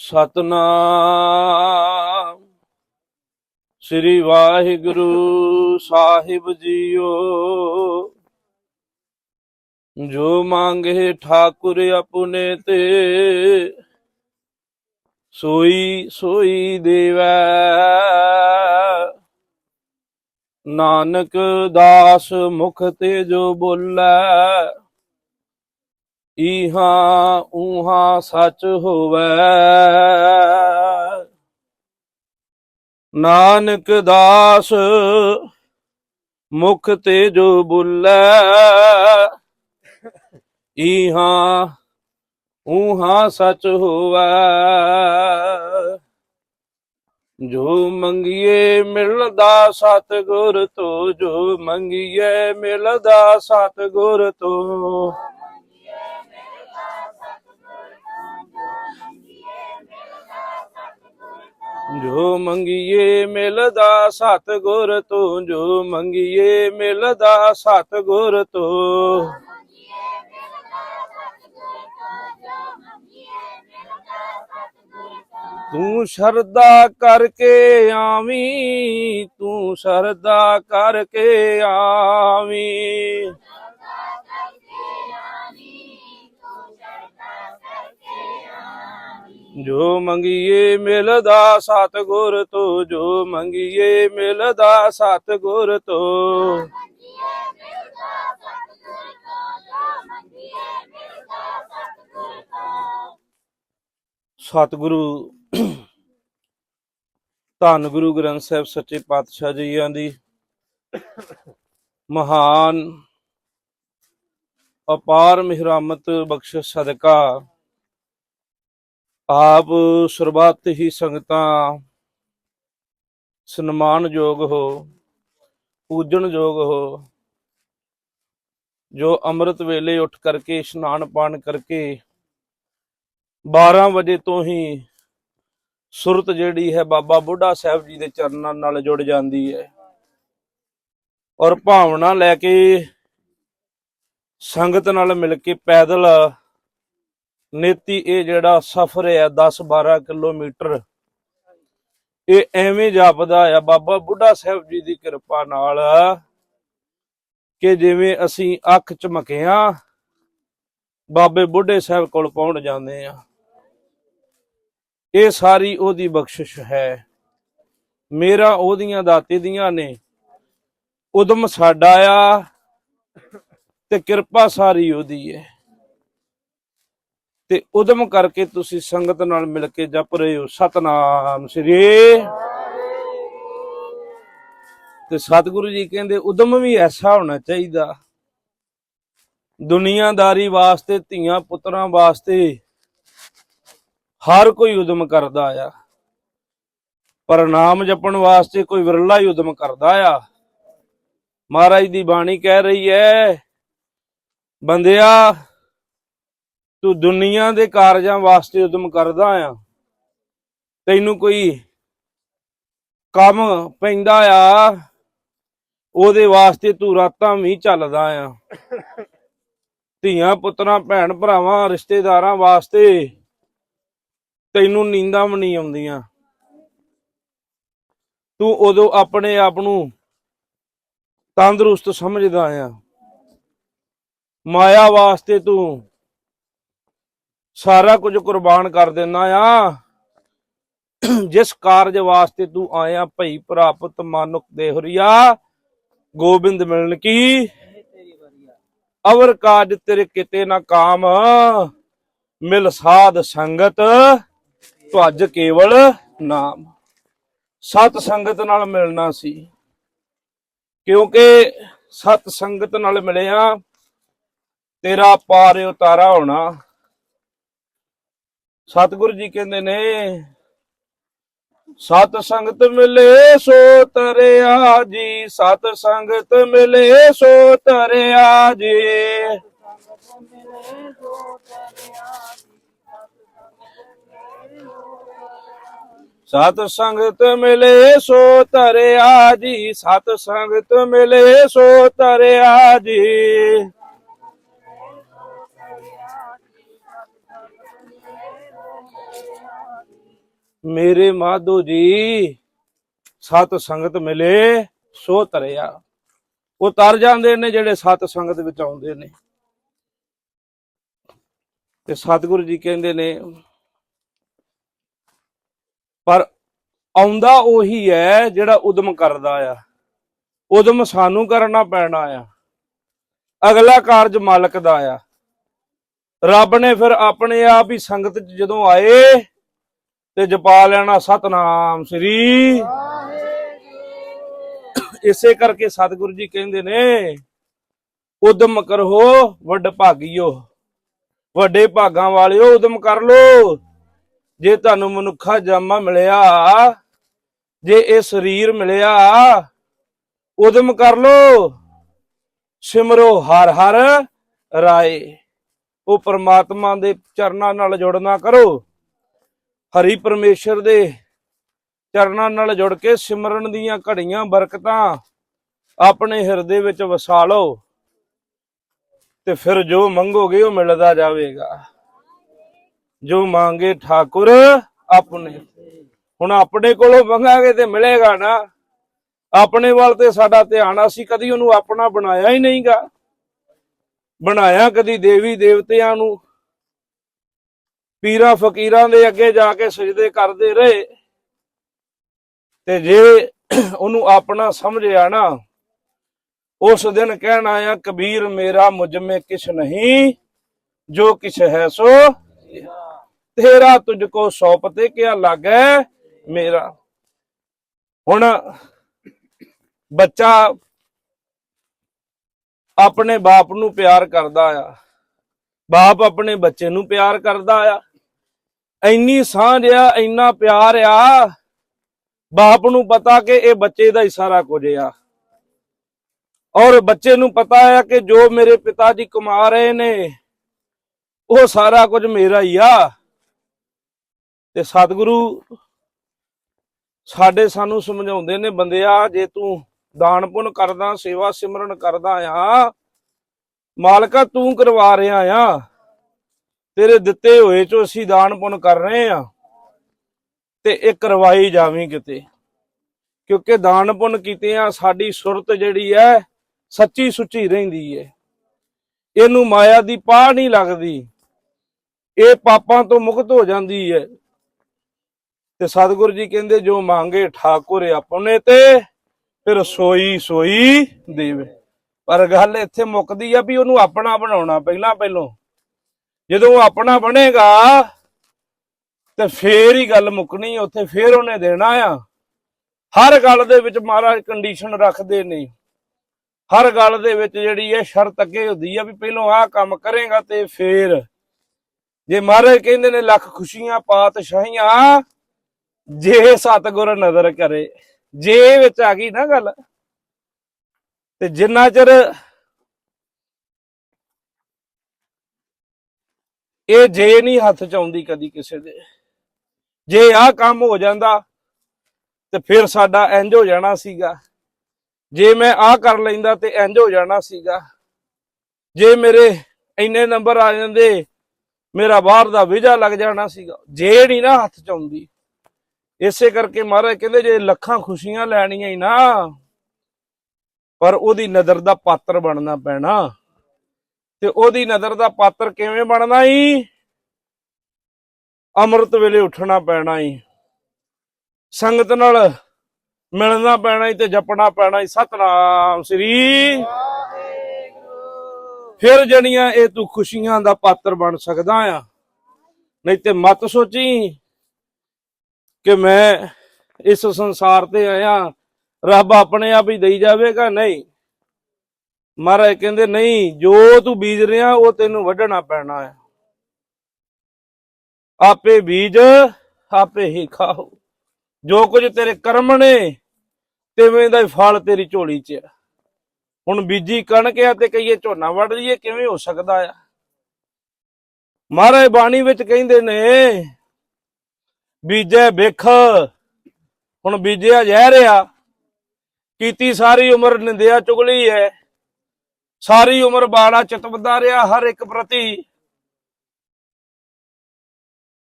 ਸਤਨਾਮ। ਸ੍ਰੀ ਵਾਹਿਗੁਰੂ ਸਾਹਿਬ ਜੀਓ। ਜੋ ਮੰਗੇ ਠਾਕੁਰ ਆਪਣੇ ਤੇ, ਸੋਈ ਸੋਈ ਦੇਵੈ। ਨਾਨਕ ਦਾਸ ਮੁਖ ਤੇ ਜੋ ਬੋਲੇ ਇਹਾਂ ਉਹਾਂ ਸੱਚ ਹੋਵੇ। ਨਾਨਕ ਦਾਸ ਮੁਖ ਤੇ ਜੋ ਬੁੱਲੇ ਇਹਾਂ ਉਹਾਂ ਸੱਚ ਹੋਵੇ। ਜੋ ਮੰਗੀਏ ਮਿਲਦਾ ਸਤਿਗੁਰ ਤੋਂ, ਜੋ ਮੰਗੀਏ ਮਿਲਦਾ ਸਤਿਗੁਰ ਤੋਂ ਜੋ ਮੰਗੀਏ ਮਿਲਦਾ ਸਤਿਗੁਰ ਤੋਂ, ਜੋ ਮੰਗੀਏ ਮਿਲਦਾ ਸਤਿਗੁਰ ਤੋਂ। ਤੂੰ ਸਰਦਾ ਕਰਕੇ ਆਵੀਂ, ਤੂੰ ਸ਼ਰਧਾ ਕਰਕੇ ਆਵੀਂ। ਜੋ ਮੰਗੀਏ ਮਿਲਦਾ ਸਤਿਗੁਰ ਤੋਂ, ਜੋ ਮੰਗੀਏ ਮਿਲਦਾ ਸਤਿਗੁਰ ਤੋਂ। ਸਤਿਗੁਰੂ, ਧੰਨ ਗੁਰੂ ਗ੍ਰੰਥ ਸਾਹਿਬ ਸੱਚੇ ਪਾਤਸ਼ਾਹ ਜੀਆਂ ਦੀ ਮਹਾਨ, ਅਪਾਰ ਮਿਹਰਮਤ ਬਖਸ਼ਿਸ਼ ਸਦਕਾ ਆਪ ਸਰਬੱਤ ਹੀ ਸੰਗਤਾਂ ਸਨਮਾਨਯੋਗ ਹੋ ਪੂਜਣਯੋਗ ਹੋ। ਜੋ ਅੰਮ੍ਰਿਤ ਵੇਲੇ ਉੱਠ ਕਰਕੇ, ਇਸ਼ਨਾਨ ਪਾਣ ਕਰਕੇ 12 ਵਜੇ ਤੋਂ ਹੀ ਸੁਰਤ ਜਿਹੜੀ ਹੈ ਬਾਬਾ ਬੁੱਢਾ ਸਾਹਿਬ ਜੀ ਦੇ ਚਰਨਾਂ ਨਾਲ ਜੁੜ ਜਾਂਦੀ ਹੈ। ਔਰ ਭਾਵਨਾ ਲੈ ਕੇ ਸੰਗਤ ਨਾਲ ਮਿਲ ਕੇ ਪੈਦਲ ਨੇਤੀ ਇਹ ਜਿਹੜਾ ਸਫ਼ਰ ਹੈ 10 12 ਕਿਲੋਮੀਟਰ, ਇਹ ਐਵੇਂ ਜਾਪਦਾ ਆ, ਬਾਬਾ ਬੁੱਢਾ ਸਾਹਿਬ ਜੀ ਦੀ ਕਿਰਪਾ ਨਾਲ ਕਿ ਜਿਵੇਂ ਅਸੀਂ ਅੱਖ ਚਮਕਿਆ ਬਾਬੇ ਬੁੱਢੇ ਸਾਹਿਬ ਕੋਲ ਪਹੁੰਚ ਜਾਂਦੇ ਆ। ਇਹ ਸਾਰੀ ਉਹਦੀ ਬਖਸ਼ਿਸ਼ ਹੈ। ਮੇਰਾ ਉਹਦੀਆਂ ਦਾਤੇ ਦੀਆਂ ਨੇ। ਉਦਮ ਸਾਡਾ ਆ ਤੇ ਕਿਰਪਾ ਸਾਰੀ ਉਹਦੀ ਹੈ। ਤੇ ਉਦਮ ਕਰਕੇ ਤੁਸੀਂ ਸੰਗਤ ਨਾਲ ਮਿਲ ਕੇ ਜਪ ਰਹੇ ਹੋ। ਸਤਨਾਮ ਸ੍ਰੀ ਤੇ ਸਤਿਗੁਰੂ ਜੀ ਕਹਿੰਦੇ, ਉਦਮ ਵੀ ਐਸਾ ਹੋਣਾ ਚਾਹੀਦਾ। ਦੁਨੀਆਦਾਰੀ ਵਾਸਤੇ, ਧੀਆਂ ਪੁੱਤਰਾਂ ਵਾਸਤੇ ਹਰ ਕੋਈ ਉਦਮ ਕਰਦਾ ਆ। ਪਰ ਨਾਮ ਜਪਣ ਵਾਸਤੇ ਕੋਈ ਵਿਰਲਾ ਹੀ ਉਦਮ ਕਰਦਾ ਆ। ਮਹਾਰਾਜ ਦੀ ਬਾਣੀ ਕਹਿ ਰਹੀ ਹੈ, ਬੰਦਿਆ ਤੂੰ ਦੁਨੀਆ ਦੇ ਕਾਰਜਾਂ ਵਾਸਤੇ ਉਦਮ ਕਰਦਾ ਆ। ਤੈਨੂੰ ਕੋਈ ਕੰਮ ਪੈਂਦਾ ਆ, ਉਹਦੇ ਵਾਸਤੇ ਤੂੰ ਰਾਤਾਂ ਵੀ ਚੱਲਦਾ ਆ। ਧੀਆਂ, ਪੁੱਤਰਾਂ, ਭੈਣ ਭਰਾਵਾਂ, ਰਿਸ਼ਤੇਦਾਰਾਂ ਵਾਸਤੇ ਤੈਨੂੰ ਨੀਂਦਾਂ ਵੀ ਨਹੀਂ ਆਉਂਦੀਆਂ। ਤੂੰ ਉਦੋਂ ਆਪਣੇ ਆਪ ਨੂੰ ਤੰਦਰੁਸਤ ਸਮਝਦਾ ਆ। ਮਾਇਆ ਵਾਸਤੇ ਤੂੰ ਸਾਰਾ ਕੁਝ ਕੁਰਬਾਨ ਕਰ ਦਿੰਦਾ ਆ। ਜਿਸ ਕਾਰਜ ਵਾਸਤੇ ਤੂੰ ਆਇਆ ਭਈ ਪ੍ਰਾਪਤ ਮਾਨੁਕ ਦੇ ਹਰੀਆ ਗੋਬਿੰਦ ਮਿਲਣ ਕੀ? ਅਵਰ ਕਾਜ ਤੇਰੇ ਕਿਤੇ ਨਾ ਕਾਮ, ਮਿਲ ਸਾਧ ਸੰਗਤ, ਭਜ ਕੇਵਲ ਨਾਮ। ਸਤ ਸੰਗਤ ਨਾਲ ਮਿਲਣਾ ਸੀ, ਕਿਉਂਕਿ ਸਤ ਸੰਗਤ ਨਾਲ ਮਿਲਿਆ, ਤੇਰਾ ਪਾਰ ਉਤਾਰਾ ਹੋਣਾ। ਸਤਿਗੁਰੂ ਜੀ ਕਹਿੰਦੇ ਨੇ, ਸਤ ਸੰਗਤ ਮਿਲੇ ਸੋ ਤਰਿਆ ਜੀ, ਸਤ ਸੰਗਤ ਮਿਲੇ ਸੋ ਤਰਿਆ ਜੀ। ਸਤ ਸੰਗਤ ਮਿਲੇ ਸੋ ਤਰਿਆ ਜੀ, ਸਤ ਸੰਗਤ ਮਿਲੇ ਸੋ ਤਰਿਆ ਜੀ। ਮੇਰੇ ਮਾਧੋ ਜੀ, ਸਤ ਸੰਗਤ ਮਿਲੇ, ਸੋ ਤਰਿਆ ਉਹ ਤਰ ਜਾਂਦੇ ਨੇ ਜਿਹੜੇ ਸਤ ਸੰਗਤ ਵਿੱਚ ਆਉਂਦੇ ਨੇ। ਤੇ ਸਤਿਗੁਰੂ ਜੀ ਕਹਿੰਦੇ ਨੇ, ਪਰ ਆਉਂਦਾ ਉਹੀ ਹੈ ਜਿਹੜਾ ਉਦਮ ਕਰਦਾ ਆ। ਉਦਮ ਸਾਨੂੰ ਕਰਨਾ ਪੈਣਾ ਆ। ਅਗਲਾ ਕਾਰਜ ਮਾਲਕ ਦਾ ਆ। ਰੱਬ ਨੇ ਫਿਰ ਆਪਣੇ ਆਪ ਹੀ ਸੰਗਤ ਚ ਜਦੋਂ ਆਏ ਤੇ ਜਪਾ ਲੈਣਾ ਸਤਨਾਮ ਸ੍ਰੀ। ਇਸੇ ਕਰਕੇ ਸਤਿਗੁਰੂ ਜੀ ਕਹਿੰਦੇ ਨੇ, ਉਦਮ ਕਰੋ ਵੱਡ ਭਾਗੀਓ, ਵੱਡੇ ਭਾਗਾਂ ਵਾਲਿਓ ਉਦਮ ਕਰ ਲੋ। ਜੇ ਤੁਹਾਨੂੰ ਮਨੁੱਖਾ ਜਾਮਾ ਮਿਲਿਆ, ਜੇ ਇਹ ਸਰੀਰ ਮਿਲਿਆ, ਉਦਮ ਕਰ ਲੋ। ਸਿਮਰੋ ਹਰ ਹਰ ਰਾਏ। ਉਹ ਪਰਮਾਤਮਾ ਦੇ ਚਰਨਾਂ ਨਾਲ ਜੁੜਨਾ ਕਰੋ। ਹਰੀ ਪਰਮੇਸ਼ਰ ਦੇ ਚਰਨਾਂ ਨਾਲ ਜੁੜ ਕੇ ਸਿਮਰਨ ਦੀਆਂ ਘੜੀਆਂ, ਬਰਕਤਾਂ ਆਪਣੇ ਹਿਰਦੇ ਵਿੱਚ ਵਸਾ ਲਓ ਤੇ ਫਿਰ ਜੋ ਮੰਗੋਗੇ ਉਹ ਮਿਲਦਾ ਜਾਵੇਗਾ। ਜੋ ਮੰਗੇ ਠਾਕੁਰ ਆਪਣੇ। ਹੁਣ ਆਪਣੇ ਕੋਲੋਂ ਮੰਗਾਂਗੇ ਤੇ ਮਿਲੇਗਾ ਨਾ। ਆਪਣੇ ਵੱਲ ਤੇ ਸਾਡਾ ਧਿਆਨ ਅਸੀਂ ਕਦੀ ਉਹਨੂੰ ਆਪਣਾ ਬਣਾਇਆ ਹੀ ਨਹੀਂਗਾ। ਬਣਾਇਆ ਕਦੀ ਦੇਵੀ ਦੇਵਤਿਆਂ ਨੂੰ। ਪੀਰਾਂ ਫਕੀਰਾਂ ਦੇ ਅੱਗੇ ਜਾ ਕੇ ਸਜਦੇ ਕਰਦੇ ਰਹੇ। ਤੇ ਜੇ ਉਹਨੂੰ ਆਪਣਾ ਸਮਝਿਆ ਨਾ, ਉਸ ਦਿਨ ਕਹਿਣਾ ਆ ਕਬੀਰ, ਮੇਰਾ ਮੁਝ ਮੇ ਕਿਛ ਨਹੀਂ, ਜੋ ਕਿਛ ਹੈ ਸੋ ਤੇਰਾ ਤੁਝ ਕੋ ਸੌਪਤੇ ਕਿਆ ਲੱਗੈ ਮੇਰਾ? ਹੁਣ ਬੱਚਾ ਆਪਣੇ ਬਾਪ ਨੂੰ ਪਿਆਰ ਕਰਦਾ ਆ। ਬਾਪ ਆਪਣੇ ਬੱਚੇ ਨੂੰ ਪਿਆਰ ਕਰਦਾ ਆ। ਇੰਨੀ ਸਾਂਝ ਆ, ਇੰਨਾ ਪਿਆਰ ਆ, ਬਾਪ ਨੂੰ ਪਤਾ ਕਿ ਇਹ ਬੱਚੇ ਦਾ ਹੀ ਸਾਰਾ ਕੁਝ ਆ। ਔਰ ਬੱਚੇ ਨੂੰ ਪਤਾ ਆ ਕਿ ਜੋ ਮੇਰੇ ਪਿਤਾ ਜੀ ਕਮਾ ਰਹੇ ਨੇ, ਉਹ ਸਾਰਾ ਕੁਝ ਮੇਰਾ ਹੀ ਆ। ਤੇ ਸਤਿਗੁਰੂ ਸਾਡੇ ਸਾਨੂੰ ਸਮਝਾਉਂਦੇ ਨੇ, ਬੰਦਿਆ, ਜੇ ਤੂੰ ਦਾਨ ਪੁੰਨ ਕਰਦਾ, ਸੇਵਾ ਸਿਮਰਨ ਕਰਦਾ ਆ, ਮਾਲਕਾ ਤੂੰ ਕਰਵਾ ਰਿਹਾ ਆ। ਤੇਰੇ ਦਿੱਤੇ ਹੋਏ ਚੋਂ ਅਸੀਂ ਦਾਨ ਪੁੰਨ ਕਰ ਰਹੇ ਆ ਤੇ ਇਹ ਕਰਵਾਈ ਜਾਵੀਂ ਕਿਤੇ। ਕਿਉਂਕਿ ਦਾਨ ਪੁੰਨ ਕੀਤੇ ਆ, ਸਾਡੀ ਸੁਰਤ ਜਿਹੜੀ ਹੈ, ਸੱਚੀ ਸੁੱਚੀ ਰਹਿੰਦੀ ਹੈ ਇਹਨੂੰ ਮਾਇਆ ਦੀ ਪਾਹ ਨਹੀਂ ਲੱਗਦੀ। ਇਹ ਪਾਪਾਂ ਤੋਂ ਮੁਕਤ ਹੋ ਜਾਂਦੀ ਹੈ ਤੇ ਸਤਿਗੁਰੂ ਜੀ ਕਹਿੰਦੇ, ਜੋ ਮੰਗੇ ਠਾਕੁਰ ਆਪਣੇ ਤੇ, ਫਿਰ ਸੋਈ ਸੋਈ ਦੇਵੇ। ਪਰ ਗੱਲ ਇੱਥੇ ਮੁੱਕਦੀ ਆ ਵੀ ਉਹਨੂੰ ਆਪਣਾ ਬਣਾਉਣਾ ਪਹਿਲਾਂ ਪਹਿਲੋਂ ਜਦੋਂ ਆਪਣਾ ਬਣੇਗਾ, ਤੇ ਫੇਰ ਹੀ ਗੱਲ ਮੁੱਕਣੀ, ਉੱਥੇ ਫੇਰ ਉਹਨੇ ਦੇਣਾ ਆ। ਹਰ ਗੱਲ ਦੇ ਵਿੱਚ ਮਹਾਰਾਜ ਕੰਡੀਸ਼ਨ ਰੱਖਦੇ ਨੇ। ਹਰ ਗੱਲ ਦੇ ਵਿੱਚ ਜਿਹੜੀ ਇਹ ਸ਼ਰਤ ਅੱਗੇ ਹੁੰਦੀ ਆ ਵੀ ਪਹਿਲੋਂ ਆਹ ਕੰਮ ਕਰੇਗਾ ਤੇ ਫੇਰ। ਜੇ ਮਹਾਰਾਜ ਕਹਿੰਦੇ ਨੇ ਲੱਖ ਖੁਸ਼ੀਆਂ, ਪਾਤਸ਼ਾਹੀਆਂ, ਜੇ ਸਤਿਗੁਰ ਨਜ਼ਰ ਕਰੇ। ਜੇ ਵਿੱਚ ਆ ਗਈ ਨਾ ਗੱਲ, ਤੇ ਜਿੰਨਾ ਚਿਰ ਇਹ ਜੇ ਨਹੀਂ ਹੱਥ ਚ ਆਉਂਦੀ ਕਦੀ ਕਿਸੇ ਦੇ। ਜੇ ਆਹ ਕੰਮ ਹੋ ਜਾਂਦਾ, ਤੇ ਫਿਰ ਸਾਡਾ ਇੰਜ ਹੋ ਜਾਣਾ ਸੀਗਾ। ਜੇ ਮੈਂ ਆਹ ਕਰ ਲੈਂਦਾ, ਤੇ ਇੰਜ ਹੋ ਜਾਣਾ ਸੀਗਾ। ਜੇ ਮੇਰੇ ਇੰਨੇ ਨੰਬਰ ਆ ਜਾਂਦੇ, ਮੇਰਾ ਬਾਹਰ ਦਾ ਵੀਜ਼ਾ ਲੱਗ ਜਾਣਾ ਸੀਗਾ। ਜੇ ਨਹੀਂ ਨਾ ਹੱਥ ਚ ਆਉਂਦੀ। ਇਸੇ ਕਰਕੇ ਮਹਾਰਾਜ ਕਹਿੰਦੇ, ਜੇ ਲੱਖਾਂ ਖੁਸ਼ੀਆਂ ਲੈਣੀਆਂ ਹੀ ਨਾ, ਪਰ ਉਹਦੀ ਨਜ਼ਰ ਦਾ ਪਾਤਰ ਬਣਨਾ ਪੈਣਾ। ਤੇ ਉਹਦੀ ਨਜ਼ਰ ਦਾ ਪਾਤਰ ਕਿਵੇਂ ਬਣਨਾ ਈ? ਅੰਮ੍ਰਿਤ ਵੇਲੇ ਉੱਠਣਾ ਪੈਣਾ ਈ। ਸੰਗਤ ਨਾਲ ਮਿਲਣਾ ਪੈਣਾ ਈ ਤੇ ਜਪਣਾ ਪੈਣਾ ਈ। ਸਤਨਾਮ ਸ੍ਰੀ ਫਿਰ ਜਣੀਆਂ ਇਹ ਤੂੰ ਖੁਸ਼ੀਆਂ ਦਾ ਪਾਤਰ ਬਣ ਸਕਦਾ ਆ ਨਹੀਂ ਤੇ ਮਤ ਸੋਚੀ ਕਿ ਮੈਂ ਇਸ ਸੰਸਾਰ ਤੇ ਆਇਆ ਰੱਬ ਆਪਣੇ ਆਪ ਹੀ ਦੇਈ ਜਾਵੇਗਾ? ਨਹੀਂ। ਮਹਾਰਾਜ ਕਹਿੰਦੇ, ਨਹੀਂ, ਜੋ ਤੂੰ ਬੀਜ ਰਿਹਾ, ਉਹ ਤੈਨੂੰ ਵੱਢਣਾ ਪੈਣਾ ਹੈ। ਆਪੇ ਬੀਜ, ਆਪੇ ਹੀ ਖਾਓ। ਜੋ ਕੁਝ ਤੇਰੇ ਕਰਮ ਨੇ, ਤਿਵੇਂ ਦਾ ਹੀ ਫਲ ਤੇਰੀ ਝੋਲੀ 'ਚ ਆ ਹੁਣ ਬੀਜੀ ਕਣਕ ਆ ਤੇ ਕਹੀਏ ਝੋਨਾ ਵੱਢ ਲਈਏ, ਕਿਵੇਂ ਹੋ ਸਕਦਾ ਆ? ਮਹਾਰਾਜ ਬਾਣੀ ਵਿੱਚ ਕਹਿੰਦੇ ਨੇ, ਬੀਜੇ ਵੇਖ ਹੁਣ ਬੀਜਿਆ ਜ਼ਹਿਰ ਆ। ਕੀਤੀ ਸਾਰੀ ਉਮਰ ਨਿੰਦਿਆ ਚੁਗਲੀ ਹੈ। ਸਾਰੀ ਉਮਰ ਬਾੜਾ ਚਿਤਵਦਾ ਰਿਹਾ ਹਰ ਇੱਕ ਪ੍ਰਤੀ।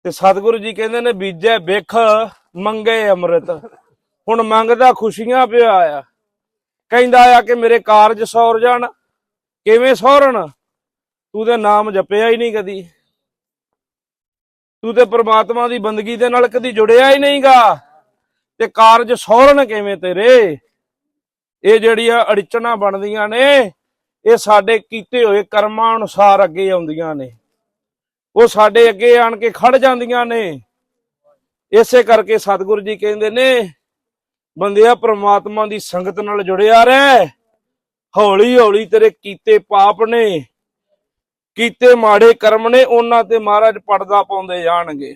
ਤੇ ਸਤਿਗੁਰੂ ਜੀ ਕਹਿੰਦੇ ਨੇ, ਬੀਜੇ ਬਿਖ ਮੰਗੇ ਅੰਮ੍ਰਿਤ। ਹੁਣ ਮੰਗਦਾ ਖੁਸ਼ੀਆਂ ਪਿਆ ਆ। ਕਹਿੰਦਾ ਆ ਕਿ ਮੇਰੇ ਕਾਰਜ ਸੌਰ ਜਾਣ। ਕਿਵੇਂ ਸੌਰਨ ਤੂੰ ਤੇ ਨਾਮ ਜਪਿਆ ਹੀ ਨਹੀਂ ਕਦੀ। ਤੂੰ ਤੇ ਪ੍ਰਮਾਤਮਾ ਦੀ ਬੰਦਗੀ ਦੇ ਨਾਲ ਕਦੀ ਜੁੜਿਆ ਹੀ ਨਹੀਂਗਾ। ਤੇ ਕਾਰਜ ਸੌਰਨ ਕਿਵੇਂ ਤੇਰੇ? ਇਹ ਜਿਹੜੀਆਂ ਅੜਚਣਾ ਬਣਦੀਆਂ ਨੇ ਇਹ ਸਾਡੇ ਕੀਤੇ ਹੋਏ ਕਰਮਾਂ ਅਨੁਸਾਰ ਅੱਗੇ ਆਉਂਦੀਆਂ ਨੇ। ਉਹ ਸਾਡੇ ਅੱਗੇ ਆਣ ਕੇ ਖੜ ਜਾਂਦੀਆਂ ਨੇ। ਇਸੇ ਕਰਕੇ ਸਤਿਗੁਰੂ ਜੀ ਕਹਿੰਦੇ ਨੇ ਬੰਦਿਆ ਪ੍ਰਮਾਤਮਾ ਦੀ ਸੰਗਤ ਨਾਲ ਜੁੜਿਆ ਰਹਿ। ਹੌਲੀ ਹੌਲੀ ਤੇਰੇ ਕੀਤੇ ਪਾਪ ਨੇ, ਕੀਤੇ ਮਾੜੇ ਕਰਮ ਨੇ, ਉਹਨਾਂ ਤੇ ਮਹਾਰਾਜ ਪਰਦਾ ਪਾਉਂਦੇ ਜਾਣਗੇ।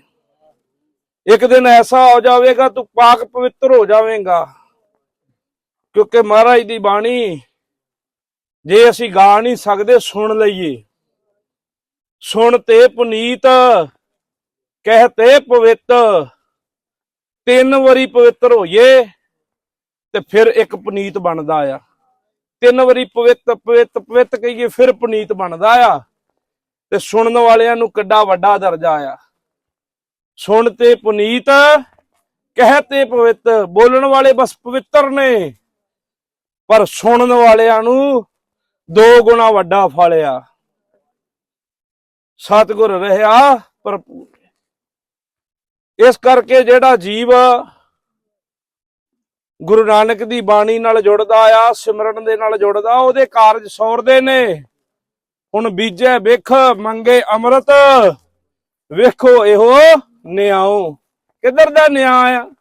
ਇੱਕ ਦਿਨ ਐਸਾ ਹੋ ਜਾਵੇਗਾ, ਤੂੰ ਪਾਕ ਪਵਿੱਤਰ ਹੋ ਜਾਵੇਂਗਾ। ਕਿਉਂਕਿ ਮਹਾਰਾਜ ਦੀ ਬਾਣੀ ਜੇ ਅਸੀਂ ਗਾ ਨਹੀਂ ਸਕਦੇ, ਸੁਣ ਲਈਏ। ਸੁਣ ਤੇ ਪੁਨੀਤ ਕਹਤੇ ਪਵਿੱਤ। ਤਿੰਨ ਵਾਰੀ ਪਵਿੱਤਰ ਹੋਈਏ ਤੇ ਫਿਰ ਇੱਕ ਪੁਨੀਤ ਬਣਦਾ ਆ। ਤਿੰਨ ਵਾਰੀ ਪਵਿੱਤ ਪਵਿੱਤ ਪਵਿੱਤ ਕਹੀਏ, ਫਿਰ ਪੁਨੀਤ ਬਣਦਾ ਆ। ਤੇ ਸੁਣਨ ਵਾਲਿਆਂ ਨੂੰ ਕਿੱਡਾ ਵੱਡਾ ਦਰਜਾ ਆ। ਸੁਣ ਤੇ ਪੁਨੀਤ ਕਹਤੇ ਪਵਿੱਤ। ਬੋਲਣ ਵਾਲੇ ਬਸ ਪਵਿੱਤਰ ਨੇ, ਪਰ ਸੁਣਨ ਵਾਲਿਆਂ ਨੂੰ ਦੋ ਗੁਣਾ ਵੱਡਾ ਫਲ ਆ। ਸਤਿਗੁਰ ਰਹਿਆ ਭਰਪੂਰ। ਇਸ ਕਰਕੇ ਜਿਹੜਾ ਜੀਵ ਗੁਰੂ ਨਾਨਕ ਦੀ ਬਾਣੀ ਨਾਲ ਜੁੜਦਾ ਆ, ਸਿਮਰਨ ਦੇ ਨਾਲ ਜੁੜਦਾ, ਉਹਦੇ ਕਾਰਜ ਸੌਰਦੇ ਨੇ। ਹੁਣ ਬੀਜੇ ਵੇਖ, ਮੰਗੇ ਅੰਮ੍ਰਿਤ, ਵੇਖੋ ਇਹੋ ਨਿਆਉ। ਕਿੱਧਰ ਦਾ ਨਿਆਂ ਆ?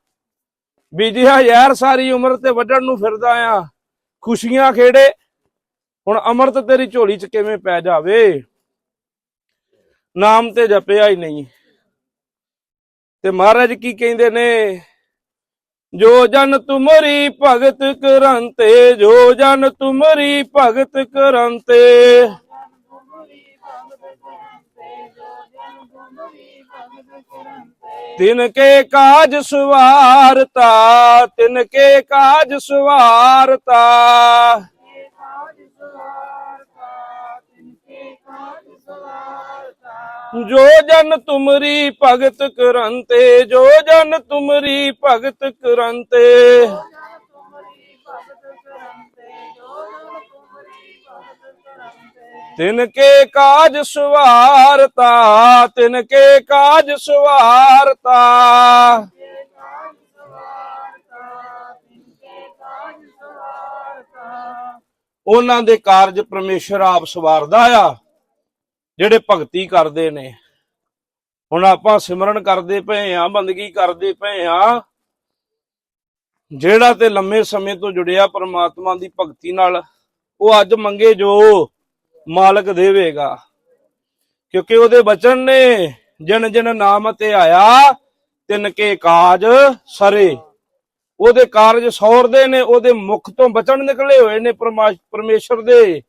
ਬੀਜਿਆ ਯਾਰ ਸਾਰੀ ਉਮਰ ਤੇ ਵੱਢਣ ਨੂੰ ਫਿਰਦਾ ਆ। ਖੁਸ਼ੀਆਂ ਖੇੜੇ ਹੁਣ ਅੰਮ੍ਰਿਤ ਤੇਰੀ ਝੋਲੀ 'ਚ ਕਿਵੇਂ ਪੈ ਜਾਵੇ? ਨਾਮ ਤੇ ਜਪਿਆ ਹੀ ਨਹੀਂ। ਤੇ ਮਹਾਰਾਜ ਕੀ ਕਹਿੰਦੇ ਨੇ? ਜੋ ਜਨ ਤੁਮਰੀ ਭਗਤ ਕਰੰਤੇ, ਜੋ ਜਨ ਤੁਮਰੀ ਭਗਤ ਕਰੰਤੇ। ਤਿਨ ਕੇ ਕਾਜ ਸਵਾਰਤਾ, ਤਿਨ ਕੇ ਕਾਜ ਸਵਾਰਤਾ। ਜੋ ਜਨ ਤੁਮਰੀ ਭਗਤ ਕਰੰਤੇ, ਜੋ ਜਨ ਤੁਮਰੀ ਭਗਤ ਕਰੰਤੇ। ਤਿਨ ਕੇ ਕਾਜ ਸਵਾਰਤਾ ਤਿਨ ਕੇ ਕਾਜ ਸਵਾਰਤਾ। ਉਹਨਾਂ ਦੇ ਕਾਰਜ ਪਰਮੇਸ਼ਰ ਆਪ ਸਵਾਰਦਾ ਆ, ਜਿਹੜੇ ਭਗਤੀ ਕਰਦੇ ਨੇ। ਹੁਣ ਆਪਾਂ ਸਿਮਰਨ ਕਰਦੇ ਪਏ ਆ ਬੰਦਗੀ ਕਰਦੇ ਪਏ ਆ ਜਿਹੜਾ ਤੇ ਲੰਮੇ ਸਮੇਂ ਤੋਂ ਜੁੜਿਆ ਪ੍ਰਮਾਤਮਾ ਦੀ ਭਗਤੀ ਨਾਲ, ਉਹ ਅੱਜ ਮੰਗੇ ਜੋ ਮਾਲਕ ਦੇਵੇਗਾ। ਕਿਉਂਕਿ ਉਹਦੇ ਬਚਨ ਨੇ ਜਨ ਜਨ ਨਾਮ ਤੇ ਆਇਆ, ਤਿੰਨ ਕੇ ਕਾਜ ਸਰੇ। ਉਹਦੇ ਕਾਰਜ ਸੌਰਦੇ ਨੇ, ਉਹਦੇ ਮੁਖ ਤੋਂ ਬਚਣ ਨਿਕਲੇ ਹੋਏ ਨੇ ਪਰਮਾ- ਪਰਮੇਸ਼ਰ ਦੇ।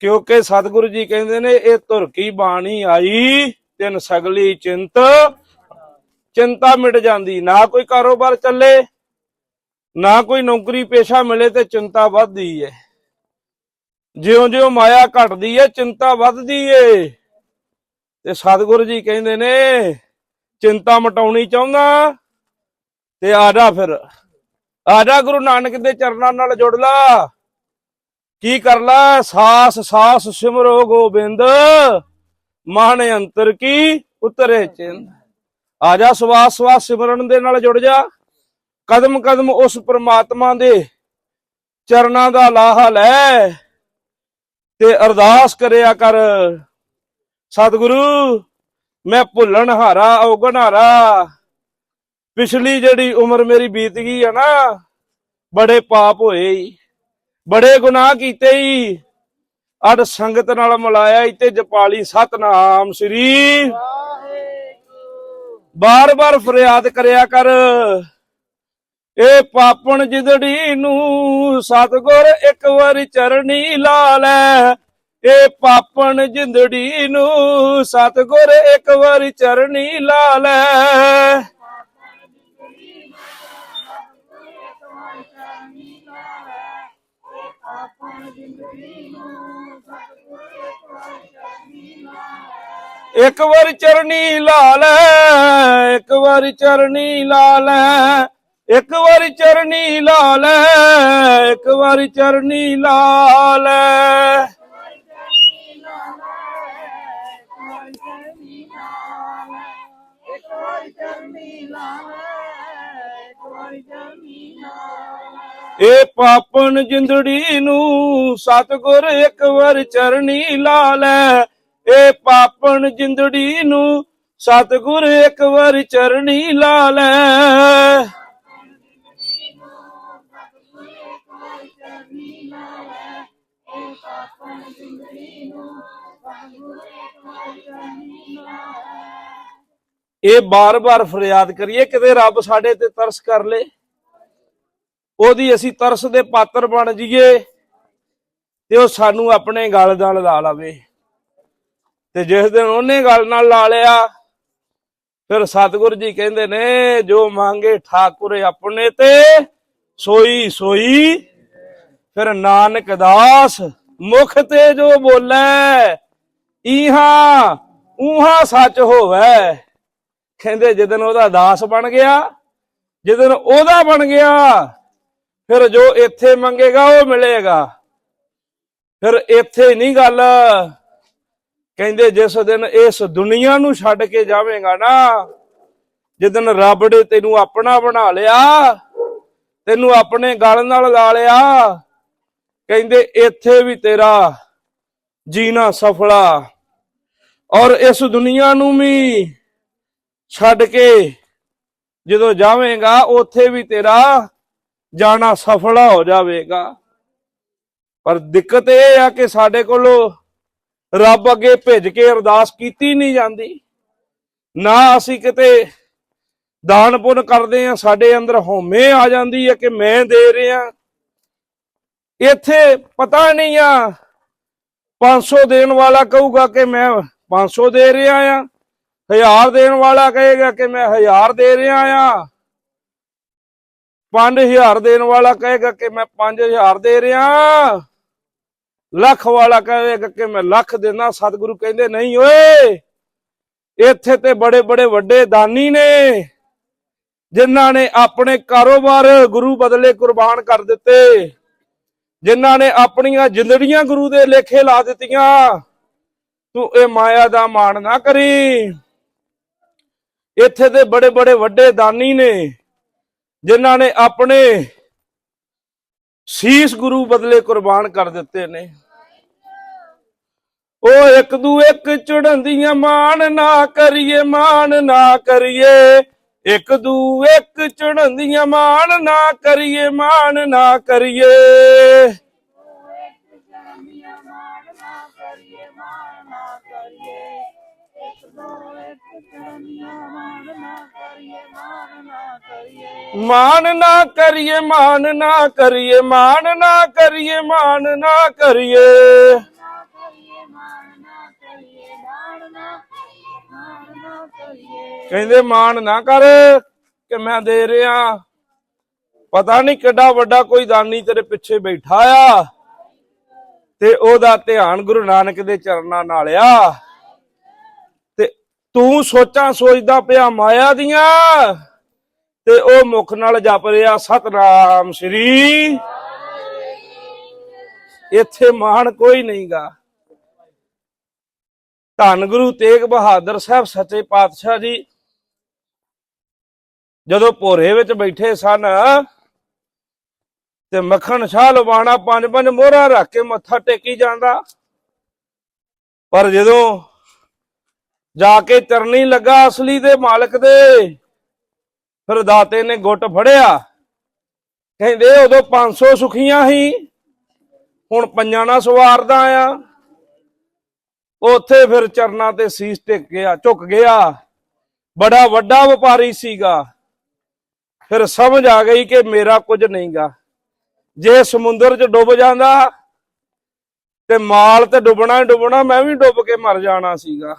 ਕਿਉਂਕਿ ਸਤਿਗੁਰੂ ਜੀ ਕਹਿੰਦੇ ਨੇ, ਇਹ ਧੁਰ ਕੀ ਬਾਣੀ ਆਈ? ਤਿੰਨ ਸਗਲੀ ਚਿੰਤ। ਚਿੰਤਾ ਮਿਟ ਜਾਂਦੀ, ਨਾ ਕੋਈ ਕਾਰੋਬਾਰ ਚੱਲੇ, ਨਾ ਕੋਈ ਨੌਕਰੀ ਪੇਸ਼ਾ ਮਿਲੇ ਤੇ ਚਿੰਤਾ ਵੱਧਦੀ ਹੈ ਜਿਉਂ-ਜਿਉਂ ਮਾਇਆ ਘਟਦੀ ਹੈ ਚਿੰਤਾ ਵੱਧਦੀ ਏ। ਤੇ ਸਤਿਗੁਰੂ ਜੀ ਕਹਿੰਦੇ ਨੇ, ਚਿੰਤਾ ਮਟਾਉਣੀ ਚਾਹੁੰਦਾ ਤੇ ਆ ਜਾ ਫਿਰ। ਆ ਜਾ ਗੁਰੂ ਨਾਨਕ ਦੇ ਚਰਨਾਂ ਨਾਲ ਜੁੜ ਲਾ। ਕੀ ਕਰ ਲਾ? ਸਾਸ ਸਾਸ ਸਿਮਰੋ ਗੋਬਿੰਦ। ਮਨ ਅੰਤਰ ਕੀ? ਉਤਰੇ ਚਿੰਦ ਆ ਜਾ ਸਵਾਸ ਸਵਾਸ ਸਿਮਰਨ ਦੇ ਨਾਲ ਜੁੜ ਜਾ। ਕਦਮ ਕਦਮ ਉਸ ਪ੍ਰਮਾਤਮਾ ਦੇ ਚਰਨਾਂ ਦਾ ਲਾਹਾ ਲੈ। ਤੇ ਅਰਦਾਸ ਕਰਿਆ ਕਰ। ਸਤਿਗੁਰੂ, ਮੈਂ ਭੁੱਲਣ ਹਾਰਾ, ਔਗਣ ਹਾਰਾ। ਪਿਛਲੀ ਜਿਹੜੀ ਉਮਰ ਮੇਰੀ ਬੀਤ ਗਈ ਆ ਨਾ ਬੜੇ ਪਾਪ ਹੋਏ ਈ ਬੜੇ ਗੁਨਾਹ ਕੀਤੇ ਈ। ਅੜ ਸੰਗਤ ਨਾਲ ਮਿਲਾਇਆ ਈ ਤੇ ਜਪਾਲੀ ਸਤਨਾਮ ਸ੍ਰੀ ਬਾਰ-ਬਾਰ ਫਰਿਆਦ ਕਰਿਆ ਕਰ। ਇਹ ਪਾਪਣ ਜਿਦੜੀ ਨੂੰ ਸਤਗੁਰ ਇੱਕ ਵਾਰੀ ਚਰਣੀ ਲਾ ਲੈ। ਇਹ ਪਾਪਣ ਜਿੰਦੜੀ ਨੂੰ ਸਤਗੁਰ ਇੱਕ ਵਾਰੀ ਚਰਣੀ ਲਾ ਲੈ। ਇੱਕ ਵਾਰੀ ਚਰਨੀ ਲਾ ਲੈ, ਇੱਕ ਵਾਰੀ ਚਰਨੀ ਲਾ ਲੈ, ਇੱਕ ਵਾਰੀ ਚਰਨੀ ਲਾ ਲੈ, ਇੱਕ ਵਾਰੀ ਚਰਨੀ ਲਾ ਲੈ। ਏ ਪਾਪਨ ਜਿੰਦੜੀ ਨੂੰ ਸਤਗੁਰ ਇੱਕ ਵਾਰ ਚਰਨੀ ਲਾ ਲੈ ਇਹ ਪਾਪਨ ਜਿੰਦੜੀ ਨੂੰ ਸਤਗੁਰ ਇੱਕ ਵਾਰ ਚਰਣੀ ਲਾ ਲੈ। ਇਹ ਬਾਰ-ਬਾਰ ਫਰਿਆਦ ਕਰੀਏ, ਕਿਤੇ ਰੱਬ ਸਾਡੇ ਤੇ ਤਰਸ ਕਰ ਲੇ, ਉਹਦੀ ਅਸੀਂ ਤਰਸ ਦੇ ਪਾਤਰ ਬਣ ਜਾਈਏ ਤੇ ਉਹ ਸਾਨੂੰ ਆਪਣੇ ਗਲ ਨਾਲ ਲਾ ਲਵੇ। ਤੇ ਜਿਸ ਦਿਨ ਉਹਨੇ ਗੱਲ ਨਾਲ ਲਾ ਲਿਆ, ਫਿਰ ਸਤਿਗੁਰੂ ਜੀ ਕਹਿੰਦੇ ਨੇ, ਜੋ ਮੰਗੇ ਠਾਕੁਰ ਆਪਣੇ ਤੇ, ਸੋਈ ਸੋਈ। ਫਿਰ ਨਾਨਕ ਦਾਸ ਮੁਖ ਤੇ ਜੋ ਬੋਲੇ, ਈਹਾ, ਊਹਾ ਸੱਚ ਹੋਵੇ। ਕਹਿੰਦੇ ਜਦੋਂ ਉਹਦਾ ਦਾਸ ਬਣ ਗਿਆ ਜਦੋਂ ਉਹਦਾ ਬਣ ਗਿਆ, ਫਿਰ ਜੋ ਇੱਥੇ ਮੰਗੇਗਾ ਉਹ ਮਿਲੇਗਾ। ਫਿਰ ਇੱਥੇ ਨਹੀਂ ਗੱਲ। ਕਹਿੰਦੇ ਜਿਸ ਦਿਨ ਇਸ ਦੁਨੀਆ ਨੂੰ ਛੱਡ ਕੇ ਜਾਵੇਂਗਾ ਨਾ ਜਿੱਦਨ ਰੱਬ ਨੇ ਤੈਨੂੰ ਆਪਣਾ ਬਣਾ ਲਿਆ, ਤੈਨੂੰ ਆਪਣੇ ਗਲ ਨਾਲ ਲਾ ਲਿਆ, ਕਹਿੰਦੇ ਇੱਥੇ ਵੀ ਤੇਰਾ ਜੀਣਾ ਸਫਲਾ। ਔਰ ਇਸ ਦੁਨੀਆ ਨੂੰ ਵੀ ਛੱਡ ਕੇ ਜਦੋਂ ਜਾਵੇਂਗਾ, ਉੱਥੇ ਵੀ ਤੇਰਾ ਜਾਣਾ ਸਫਲਾ ਹੋ ਜਾਵੇਗਾ। ਪਰ ਦਿੱਕਤ ਇਹ ਆ ਕਿ ਸਾਡੇ ਕੋਲੋਂ ਰੱਬ ਅੱਗੇ ਭਿੱਜ ਕੇ ਅਰਦਾਸ ਕੀਤੀ ਨਹੀਂ ਜਾਂਦੀ। ਨਾ ਅਸੀਂ ਕਿਤੇ ਦਾਨ ਪੁੰਨ ਕਰਦੇ ਆ ਸਾਡੇ ਅੰਦਰ ਹਉਮੈ ਆ ਜਾਂਦੀ ਹੈ ਕਿ ਮੈਂ ਦੇ ਰਿਹਾ। ਇੱਥੇ ਪਤਾ ਨਹੀਂ ਆ 500 ਦੇਣ ਵਾਲਾ ਕਹੂਗਾ ਕਿ ਮੈਂ 500 ਦੇ ਰਿਹਾ ਆ। ਹਜ਼ਾਰ ਦੇਣ ਵਾਲਾ ਕਹੇਗਾ ਕਿ ਮੈਂ ਹਜ਼ਾਰ ਦੇ ਰਿਹਾ ਆ। 5000 ਦੇਣ ਵਾਲਾ ਕਹੇਗਾ ਕਿ ਮੈਂ 5000 ਦੇ ਰਿਹਾ। ਲੱਖ ਵਾਲਾ ਕਹੇਗਾ ਕਿ ਮੈਂ ਲੱਖ ਦੇਣਾ ਸਤਿਗੁਰੂ ਕਹਿੰਦੇ, ਨਹੀਂ ਓਏ, ਇੱਥੇ ਤੇ ਬੜੇ ਬੜੇ ਵੱਡੇ ਦਾਨੀ ਨੇ, ਜਿਨ੍ਹਾਂ ਨੇ ਆਪਣੇ ਕਾਰੋਬਾਰ ਗੁਰੂ ਬਦਲੇ ਕੁਰਬਾਨ ਕਰ ਦਿੱਤੇ, ਜਿਨ੍ਹਾਂ ਨੇ ਆਪਣੀਆਂ ਜਿੰਦੜੀਆਂ ਗੁਰੂ ਦੇ ਲੇਖੇ ਲਾ ਦਿੱਤੀਆਂ, ਤੂੰ ਇਹ ਮਾਇਆ ਦਾ ਮਾਣ ਨਾ ਕਰੀ। ਇੱਥੇ ਦੇ ਬੜੇ ਬੜੇ ਵੱਡੇ ਦਾਨੀ ਨੇ, ਜਿਨ੍ਹਾਂ ਨੇ ਆਪਣੇ ਸੀਸ ਗੁਰੂ ਬਦਲੇ ਕੁਰਬਾਨ ਕਰ ਦਿੱਤੇ ਨੇ। ਉਹ ਇੱਕ ਦੂ ਇੱਕ ਚੜੰਦੀਆਂ ਮਾਨ ਨਾ ਕਰੀਏ ਮਾਨ ਨਾ ਕਰੀਏ। ਇੱਕ ਦੂ ਇੱਕ ਚੜੰਦੀਆਂ ਮਾਨ ਨਾ ਕਰੀਏ ਮਾਨ ਨਾ ਕਰੀਏ। ਮਾਨ ਨਾ ਕਰੀਏ ਮਾਨ ਨਾ ਕਰੀਏ ਮਾਨ ਨਾ ਕਰੀਏ ਮਾਨ ਨਾ ਕਰੀਏ। ਕਹਿੰਦੇ, ਮਾਣ ਨਾ ਕਰ ਕਿ ਮੈਂ ਦੇ ਰਿਹਾ। ਪਤਾ ਨਹੀਂ ਕਿੱਡਾ ਵੱਡਾ ਕੋਈ ਦਾਨੀ ਤੇਰੇ ਪਿੱਛੇ ਬੈਠਾ ਆ ਤੇ ਉਹਦਾ ਧਿਆਨ ਗੁਰੂ ਨਾਨਕ ਦੇ ਚਰਨਾਂ ਨਾਲ ਆ। ਤੇ ਤੂੰ ਸੋਚਾਂ ਸੋਚਦਾ ਪਿਆ ਮਾਇਆ ਦੀਆਂ ਤੇ ਉਹ ਮੁਖ ਨਾਲ ਜਪ ਰਿਹਾ ਸਤਨਾਮ ਸ੍ਰੀ। ਇੱਥੇ ਮਾਣ ਕੋਈ ਨਹੀਂਗਾ। ਧੰਨ ਗੁਰੂ ਤੇਗ ਬਹਾਦਰ ਸਾਹਿਬ ਸੱਚੇ ਪਾਤਸ਼ਾਹ ਜੀ। ਜਦੋਂ ਭੋਰੇ ਵਿੱਚ ਬੈਠੇ ਸਨ ਤੇ ਮੱਖਣ ਸ਼ਾਹ ਲਵਾਣਾ ਪੰਜ ਪੰਜ ਮੋਹਰਾਂ ਰੱਖ ਕੇ ਮੱਥਾ ਟੇਕੀ ਜਾਂਦਾ। ਪਰ ਜਦੋਂ ਜਾ ਕੇ ਚਰਨੀ ਲੱਗਾ ਅਸਲੀ ਦੇ ਮਾਲਕ ਦੇ, ਫਿਰ ਦਾਤੇ ਨੇ ਗੁੱਟ ਫੜਿਆ। ਕਹਿੰਦੇ ਉਦੋਂ 500 ਸੁਖੀਆਂ ਸੀ, ਹੁਣ ਪੰਜਾਂ ਨਾਲ ਸਵਾਰਦਾ ਆ। ਉੱਥੇ ਫਿਰ ਚਰਨਾਂ ਤੇ ਸੀਸ ਟਿਕ ਗਿਆ, ਝੁਕ ਗਿਆ। ਬੜਾ ਵੱਡਾ ਵਪਾਰੀ ਸੀਗਾ। ਫਿਰ ਸਮਝ ਆ ਗਈ ਕਿ ਮੇਰਾ ਕੁਝ ਨਹੀਂਗਾ। ਜੇ ਸਮੁੰਦਰ 'ਚ ਡੁੱਬ ਜਾਂਦਾ ਤੇ ਮਾਲ ਤੇ ਡੁੱਬਣਾ ਹੀ ਡੁੱਬਣਾ, ਮੈਂ ਵੀ ਡੁੱਬ ਕੇ ਮਰ ਜਾਣਾ ਸੀਗਾ।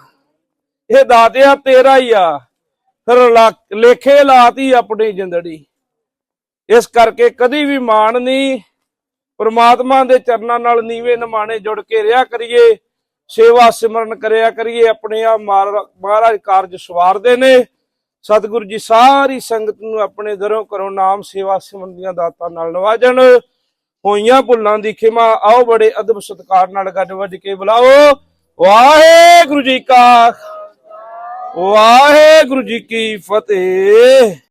ਇਹ ਦਾਤਿਆ ਤੇਰਾ ਹੀ ਆ। ਫਿਰ ਲਾ- ਲੇਖੇ ਲਾਤੀ ਆਪਣੀ ਜਿੰਦੜੀ। ਇਸ ਕਰਕੇ ਕਦੀ ਵੀ ਮਾਣ ਨਹੀਂ। ਪਰਮਾਤਮਾ ਦੇ ਚਰਨਾਂ ਨਾਲ ਨੀਵੇਂ ਨਮਾਣੇ ਜੁੜ ਕੇ ਰਿਹਾ ਕਰੀਏ। ਸੇਵਾ ਸਿਮਰਨ ਕਰਿਆ ਕਰੀਏ, ਆਪਣੇ ਆ ਮਹਾਰਾਜ ਕਾਰਜ ਸਵਾਰਦੇ ਨੇ। ਸਤਿਗੁਰੂ ਜੀ ਸਾਰੀ ਸੰਗਤ ਨੂੰ ਆਪਣੇ ਦਰੋਂ ਕਰੋ ਨਾਮ ਸੇਵਾ ਸਿਮਰਨ ਦੀਆਂ ਦਾਤਾਂ ਨਾਲ ਨਵਾਜਣ। ਹੋਈਆਂ ਭੁੱਲਾਂ ਦੀ ਖਿਮਾ, ਆਓ ਬੜੇ ਅਦਬ ਸਤਕਾਰ ਨਾਲ ਗੱਜ ਵੱਜ ਕੇ ਬੁਲਾਓ। ਵਾਹਿਗੁਰੂ ਜੀ ਕਾ ਵਾਹਿਗੁਰੂ ਜੀ ਕੀ ਫਤਿਹ।